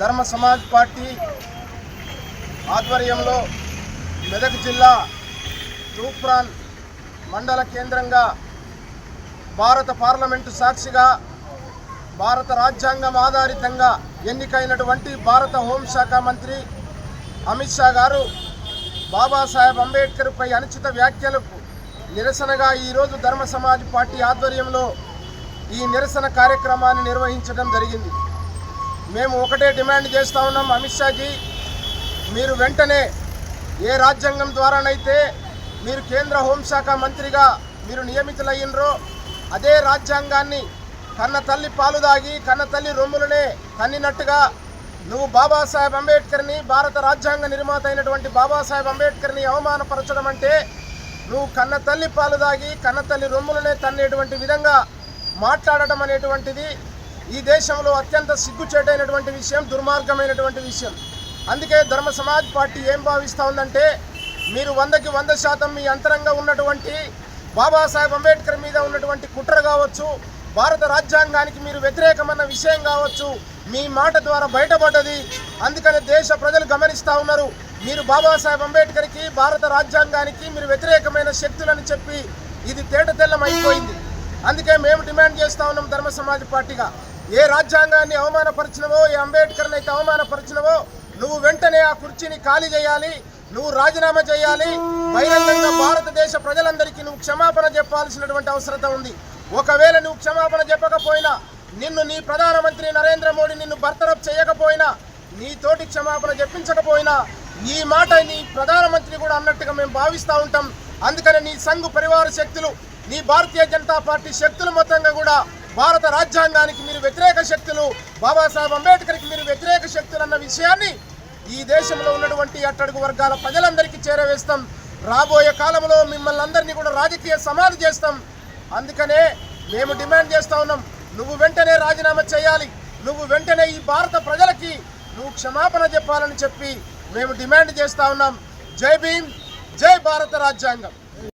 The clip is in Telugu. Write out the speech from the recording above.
ధర్మ సమాజ్ పార్టీ ఆధ్వర్యంలో మెదక్ జిల్లా తూప్రాన్ మండల కేంద్రంగా భారత పార్లమెంటు సాక్షిగా భారత రాజ్యాంగం ఆధారితంగా ఎన్నికైనటువంటి భారత హోంశాఖ మంత్రి అమిత్ షా గారు బాబాసాహెబ్ అంబేద్కర్పై అనుచిత వ్యాఖ్యలకు నిరసనగా ఈరోజు ధర్మ సమాజ్ పార్టీ ఆధ్వర్యంలో ఈ నిరసన కార్యక్రమాన్ని నిర్వహించడం జరిగింది. మేము ఒకటే డిమాండ్ చేస్తూ ఉన్నాం అమిత్ షాజీ. మీరు వెంటనే ఏ రాజ్యాంగం ద్వారానైతే మీరు కేంద్ర హోంశాఖ మంత్రిగా మీరు నియమితులయ్యినరో అదే రాజ్యాంగాన్ని కన్న తల్లి పాలు దాగి కన్న తల్లి రొమ్ములనే తన్నినట్టుగా నువ్వు బాబాసాహెబ్ అంబేద్కర్ని భారత రాజ్యాంగ నిర్మాత అయినటువంటి బాబాసాహెబ్ అంబేద్కర్ని అవమానపరచడం అంటే నువ్వు కన్న తల్లి పాలు దాగి కన్న తల్లి రొమ్ములనే తన్నేటువంటి విధంగా మాట్లాడటం అనేటువంటిది ఈ దేశంలో అత్యంత సిగ్గుచేటైనటువంటి విషయం దుర్మార్గమైనటువంటి విషయం. అందుకే ధర్మ సమాజ్ పార్టీ ఏం భావిస్తూ ఉందంటే మీరు వందకి వంద శాతం మీ అంతరంగా ఉన్నటువంటి బాబాసాహెబ్ అంబేద్కర్ మీద ఉన్నటువంటి కుట్ర కావచ్చు భారత రాజ్యాంగానికి మీరు వ్యతిరేకమన్న విషయం కావచ్చు మీ మాట ద్వారా బయటపడ్డది. అందుకని దేశ ప్రజలు గమనిస్తూ ఉన్నారు మీరు బాబాసాహెబ్ అంబేద్కర్కి భారత రాజ్యాంగానికి మీరు వ్యతిరేకమైన శక్తులని చెప్పి ఇది తేట తెల్లమైపోయింది అందుకే మేము డిమాండ్ చేస్తా ఉన్నాం ధర్మ సమాజ్ పార్టీగా. ఏ రాజ్యాంగాన్ని అవమానపరిచినవో ఏ అంబేద్కర్ని అయితే అవమానపరిచినవో నువ్వు వెంటనే ఆ కుర్చీని ఖాళీ చేయాలి నువ్వు రాజీనామా చేయాలి. బహిరంగంగా భారతదేశ ప్రజలందరికీ నువ్వు క్షమాపణ చెప్పాల్సినటువంటి అవసరత ఉంది. ఒకవేళ నువ్వు క్షమాపణ చెప్పకపోయినా నిన్ను నీ ప్రధానమంత్రి నరేంద్ర మోడీ నిన్ను బర్తరఫ్ చేయకపోయినా నీ తోటి క్షమాపణ చెప్పించకపోయినా ఈ మాట నీ ప్రధానమంత్రి కూడా అన్నట్టుగా మేము భావిస్తూ ఉంటాం. అందుకని నీ సంఘు పరివార శక్తులు నీ భారతీయ జనతా పార్టీ శక్తులు మొత్తంగా కూడా భారత రాజ్యాంగానికి మీరు వ్యతిరేక శక్తులు బాబాసాహెబ్ అంబేద్కర్కి మీరు వ్యతిరేక శక్తులు అన్న విషయాన్ని ఈ దేశంలో ఉన్నటువంటి అట్టడుగు వర్గాల ప్రజలందరికీ చేరవేస్తాం. రాబోయే కాలంలో మిమ్మల్ని అందరినీ కూడా రాజకీయ సమాధి చేస్తాం. అందుకనే మేము డిమాండ్ చేస్తా ఉన్నాం. నువ్వు వెంటనే రాజీనామా చేయాలి. నువ్వు వెంటనే ఈ భారత ప్రజలకి నువ్వు క్షమాపణ చెప్పాలని చెప్పి మేము డిమాండ్ చేస్తా ఉన్నాం. జై భీమ్ జై భారత రాజ్యాంగం.